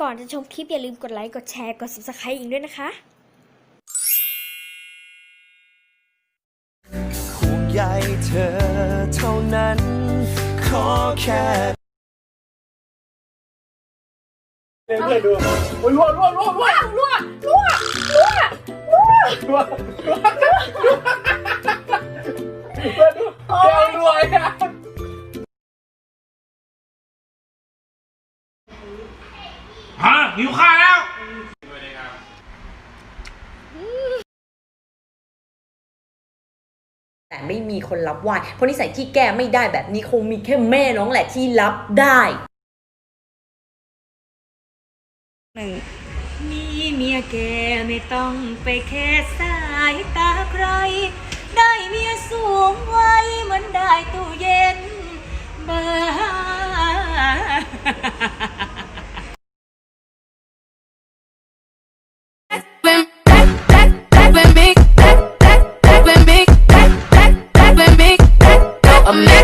ก่อนจะชมคลิปอย่าลืมกดไลค์ กดแชร์ กด subscribe อีกด้วยนะคะห่วงใยเธอเท่านั้น ขอแค่เพื่อนดูโอ้ยรั่วรั่วรั่วรั่วรั่วรั่วรั่วรั่วรั่วรั่วเพื่อนดูแก้วรั่วอะ ฮะหิวข้าวแล้วแต่ไม่มีคนรับไหวเพราะนิสัยที่แก้ไม่ได้แบบนี้คงมีแค่แม่น้องแหละที่รับได้นี่เมียแกไม่ต้องไปแค่สา Amazing.